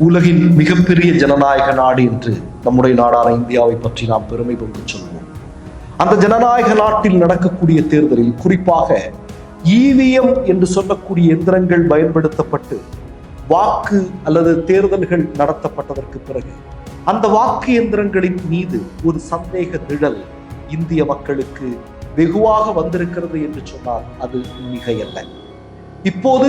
உலகின் மிகப்பெரிய ஜனநாயக நாடு என்று நம்முடைய நாடான இந்தியாவை பற்றி நாம் பெருமை கொண்டு சொல்வோம். அந்த ஜனநாயக நாட்டில் நடக்கக்கூடிய தேர்தலில் குறிப்பாக ஈவிஎம் என்று சொல்லக்கூடிய எந்திரங்கள் பயன்படுத்தப்பட்டு வாக்கு அல்லது தேர்தல்கள் நடத்தப்பட்டதற்கு பிறகு அந்த வாக்கு எந்திரங்களின் மீது ஒரு சந்தேக நிழல் இந்திய மக்களுக்கு வெகுவாக வந்திருக்கிறது என்று சொன்னால் அது மிகையல்ல இப்போது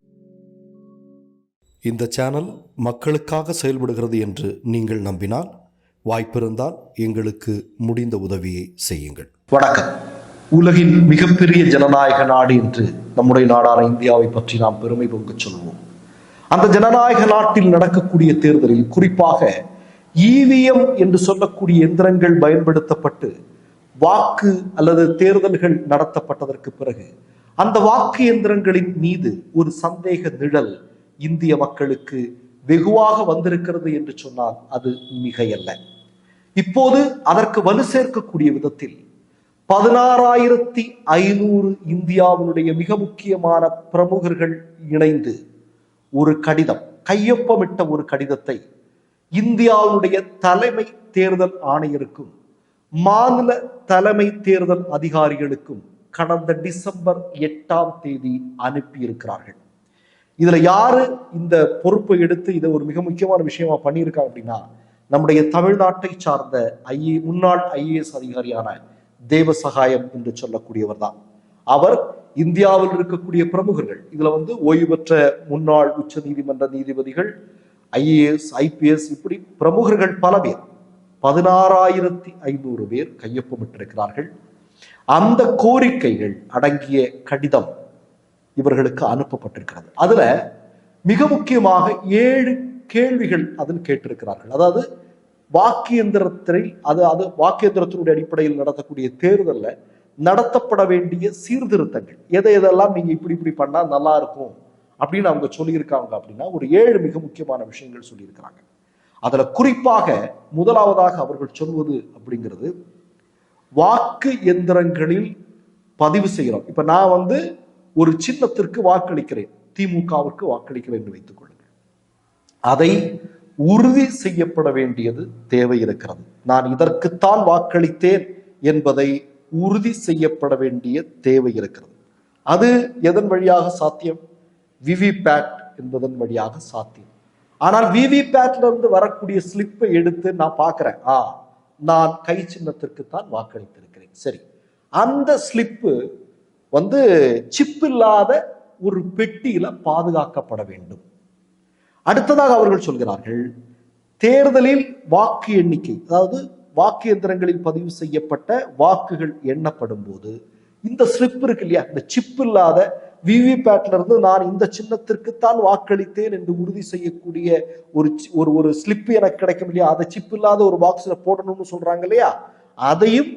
இந்த சேனல் மக்களுக்காக செயல்படுகிறது என்று நீங்கள் நம்பினால் வாய்ப்பிருந்தால் எங்களுக்கு முடிந்த உதவியை செய்யுங்கள். வணக்கம். உலகின் மிகப்பெரிய ஜனநாயக நாடு என்று நம்முடைய நாடான இந்தியாவை பற்றி நாம் பெருமை பொங்கச் சொல்வோம். அந்த ஜனநாயக நாட்டில் நடக்கக்கூடிய தேர்தலில் குறிப்பாக ஈவிஎம் என்று சொல்லக்கூடிய எந்திரங்கள் பயன்படுத்தப்பட்டு வாக்கு அல்லது தேர்தல்கள் நடத்தப்பட்டதற்கு பிறகு அந்த வாக்கு எந்திரங்களின் மீது ஒரு சந்தேக நிழல் இந்திய மக்களுக்கு வெகுவாக வந்திருக்கிறது என்று சொன்னால் அது மிகையல்ல. இப்போது அதற்கு வலு சேர்க்கக்கூடிய விதத்தில் பதினாறாயிரத்தி ஐநூறு இந்தியாவினுடைய மிக முக்கியமான பிரமுகர்கள் இணைந்து ஒரு கடிதம் கையொப்பமிட்ட ஒரு கடிதத்தை இந்தியாவுடைய தலைமை தேர்தல் ஆணையருக்கும் மாநில தலைமை தேர்தல் அதிகாரிகளுக்கும் கடந்த டிசம்பர் எட்டாம் தேதி அனுப்பியிருக்கிறார்கள். இதுல யாரு இந்த பொறுப்பை எடுத்து இதை ஒரு மிக முக்கியமான விஷயமா பண்ணியிருக்காங்க அப்படின்னா நம்முடைய தமிழ்நாட்டை சார்ந்த ஐஏ முன்னாள் ஐஏஎஸ் அதிகாரியான தேவசகாயம் என்று சொல்லக்கூடியவர் தான். அவர் இந்தியாவில் இருக்கக்கூடிய பிரமுகர்கள் இதுல வந்து ஓய்வு பெற்ற முன்னாள் உச்ச நீதிமன்ற நீதிபதிகள் ஐஏஎஸ் ஐபிஎஸ் இப்படி பிரமுகர்கள் பல பேர் பதினாறாயிரத்தி ஐநூறு பேர் கையொப்பமிட்டிருக்கிறார்கள். அந்த கோரிக்கைகள் அடங்கிய கடிதம் இவர்களுக்கு அனுப்பப்பட்டிருக்கிறது. அதுல மிக முக்கியமாக ஏழு கேள்விகள் அதில் கேட்டிருக்கிறார்கள். அதாவது வாக்கியந்திரத்தை அது அது வாக்கியந்திரத்தினுடைய அடிப்படையில் நடத்தக்கூடிய தேர்தலில் நடத்தப்பட வேண்டிய சீர்திருத்தங்கள். எதை எதெல்லாம் நீங்க இப்படி இப்படி பண்ணா நல்லா இருக்கும் அப்படின்னு அவங்க சொல்லியிருக்காங்க அப்படின்னா ஒரு ஏழு மிக முக்கியமான விஷயங்கள் சொல்லியிருக்கிறாங்க. அதுல குறிப்பாக முதலாவதாக அவர்கள் சொல்வது அப்படிங்கிறது வாக்கு எந்திரங்களில் பதிவு செய்கிறோம் இப்ப நான் வந்து ஒரு சின்னத்திற்கு வாக்களிக்கிறேன். திமுகவிற்கு வாக்களிக்கிறேன் என்று வைத்துக் கொள்ளுங்கள். அதை உறுதி செய்யப்பட வேண்டியது தேவை இருக்கிறது. நான் இதற்குத்தான் வாக்களித்தேன் என்பதை உறுதி செய்யப்பட வேண்டிய தேவை இருக்கிறது. அது எதன் வழியாக சாத்தியம்? விவிபேட் என்பதன் வழியாக சாத்தியம். ஆனால் விவிபேட்ல இருந்து வரக்கூடிய ஸ்லிப்பை எடுத்து நான் பார்க்கிறேன். ஆ நான் கை சின்னத்திற்கு தான் வாக்களித்திருக்கிறேன். சரி. அந்த ஸ்லிப்பு வந்து சிப் இல்லாத ஒரு பெட்டியில பாதுகாக்கப்பட வேண்டும். அடுத்ததாக அவர்கள் சொல்கிறார்கள் தேர்தலில் வாக்கு எண்ணிக்கை அதாவது வாக்கு எந்திரங்களில் பதிவு செய்யப்பட்ட வாக்குகள் எண்ணப்படும் போது இந்த ஸ்லிப் இருக்கு இல்லையா? இந்த சிப் இல்லாத விவிபேட்ல இருந்து நான் இந்த சின்னத்திற்குத்தான் வாக்களித்தேன் என்று உறுதி செய்யக்கூடிய ஒரு ஒரு ஒரு ஸ்லிப் எனக்கு கிடைக்கும் இல்லையா? அதை சிப் இல்லாத ஒரு பாக்ஸ்ல போடணும்னு சொல்றாங்க இல்லையா? அதையும்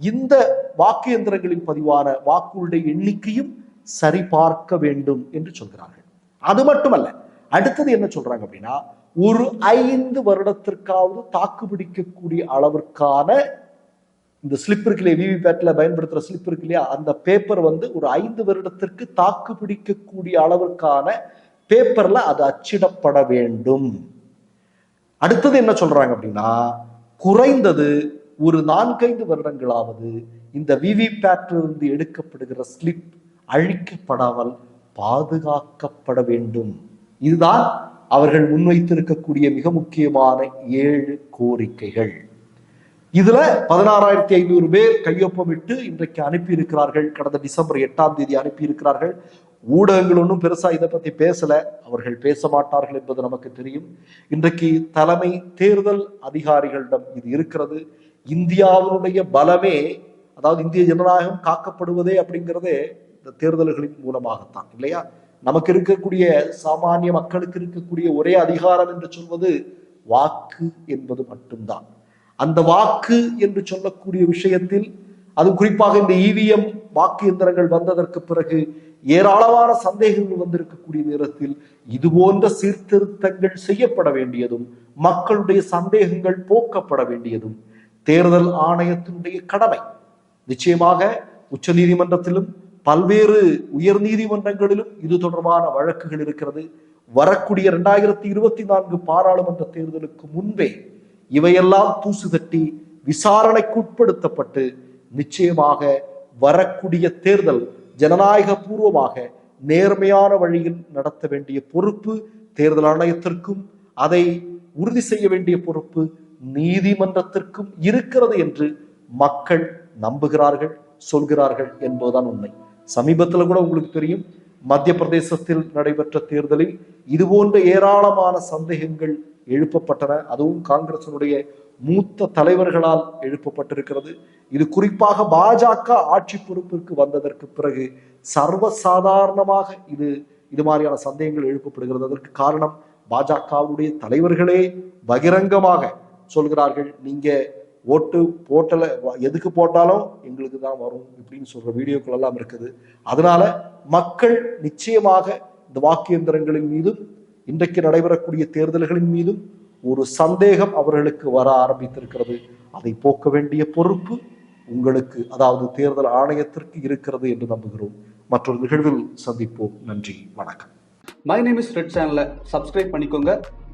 இந்த வாக்கு எந்திரங்களில் பதிவான வாக்குகளுடைய எண்ணிக்கையும் சரிபார்க்க வேண்டும் என்று சொல்கிறார்கள். அது மட்டுமல்ல அடுத்தது என்ன சொல்றாங்க அப்படின்னா ஒரு ஐந்து வருடத்திற்காவது தாக்கு பிடிக்கக்கூடிய அளவிற்கான இந்த ஸ்லிப் இருக்கு இல்லையா விவிபேட்ல பயன்படுத்துற ஸ்லிப் இருக்கு இல்லையா அந்த பேப்பர் வந்து ஒரு ஐந்து வருடத்திற்கு தாக்கு பிடிக்கக்கூடிய அளவிற்கான பேப்பர்ல அது அச்சிடப்பட வேண்டும். அடுத்தது என்ன சொல்றாங்க அப்படின்னா குறைந்தது ஒரு நான்கைந்து வருடங்களாவது இந்த விவிபேட்டிலிருந்து எடுக்கப்படுகிற ஸ்லிப் அழிக்கப்படாமல் பாதுகாக்கப்பட வேண்டும். இதுதான் அவர்கள் முன்வைத்திருக்கக்கூடிய மிக முக்கியமான ஏழு கோரிக்கைகள். இதுல பதினாறாயிரத்தி ஐநூறு பேர் கையொப்பமிட்டு இன்றைக்கு அனுப்பி இருக்கிறார்கள் கடந்த டிசம்பர் எட்டாம் தேதி அனுப்பி இருக்கிறார்கள் ஊடகங்கள் ஒன்றும் பெருசா இதை பத்தி பேசல. அவர்கள் பேச மாட்டார்கள் என்பது நமக்கு தெரியும். இன்றைக்கு தலைமை தேர்தல் அதிகாரிகளிடம் இது இருக்கிறது. இந்தியாவினுடைய பலமே அதாவது இந்திய ஜனநாயகம் காக்கப்படுவதே அப்படிங்கிறதே இந்த தேர்தல்களின் மூலமாகத்தான் இல்லையா? நமக்கு இருக்கக்கூடிய சாமானிய மக்களுக்கு இருக்கக்கூடிய ஒரே அதிகாரம் என்று சொல்வது வாக்கு என்பது மட்டும்தான். அந்த வாக்கு என்று சொல்லக்கூடிய விஷயத்தில் அது குறிப்பாக இந்த இவிஎம் வாக்கு எந்திரங்கள் வந்ததற்கு பிறகு ஏராளமான சந்தேகங்கள் வந்திருக்கக்கூடிய நேரத்தில் இது போன்ற சீர்திருத்தங்கள் செய்யப்பட வேண்டியதும் மக்களுடைய சந்தேகங்கள் போக்கப்பட வேண்டியதும் தேர்தல் ஆணையத்தினுடைய கடமை. நிச்சயமாக உச்ச நீதிமன்றத்திலும் பல்வேறு உயர் நீதிமன்றங்களிலும் இது தொடர்பான வழக்குகள் இருக்கிறது. வரக்கூடிய இரண்டாயிரத்தி இருபத்தி நான்கு பாராளுமன்ற தேர்தலுக்கு முன்பே இவையெல்லாம் தூசு தட்டி விசாரணைக்குட்படுத்தப்பட்டு நிச்சயமாக வரக்கூடிய தேர்தல் ஜனநாயக பூர்வமாக நேர்மையான வழியில் நடத்த வேண்டிய பொறுப்பு தேர்தல் ஆணையத்திற்கும் அதை உறுதி செய்ய வேண்டிய பொறுப்பு நீதிமன்றத்திற்கும் இருக்கிறது என்று மக்கள் நம்புகிறார்கள் சொல்கிறார்கள் என்பதுதான் உண்மை. சமீபத்தில் கூட உங்களுக்கு தெரியும் மத்திய பிரதேசத்தில் நடைபெற்ற தேர்தலில் இது போன்ற ஏராளமான சந்தேகங்கள் எழுப்பப்பட்டன. அதுவும் காங்கிரசினுடைய மூத்த தலைவர்களால் எழுப்பப்பட்டிருக்கிறது. இது குறிப்பாக பாஜக ஆட்சி பொறுப்பிற்கு வந்ததற்கு பிறகு சர்வசாதாரணமாக இது இது மாதிரியான சந்தேகங்கள் எழுப்பப்படுகிறது. அதற்கு காரணம் பாஜகவுடைய தலைவர்களே பகிரங்கமாக சொல்கிறார்கள் நீங்கள் ஓட்டு போட்டல எதுக்கு போட்டாலும் எங்களுக்கு தான் வரும் இப்படின்னு சொல்கிற வீடியோக்கள் எல்லாம் இருக்குது. அதனால மக்கள் நிச்சயமாக இந்த வாக்கு எந்திரங்களின் மீதும் இன்றைக்கு நடைபெறக்கூடிய தேர்தல்களின் மீதும் ஒரு சந்தேகம் அவர்களுக்கு வர ஆரம்பித்திருக்கிறது. அதை போக்க வேண்டிய பொறுப்பு உங்களுக்கு அதாவது தேர்தல் ஆணையத்திற்கு இருக்கிறது என்று நம்புகிறோம். மற்றொரு நிகழ்வில் சந்திப்போம். நன்றி வணக்கம். மை நேம் இஸ் ரெட் சேனலை சப்ஸ்கிரைப் பண்ணிக்கோங்க.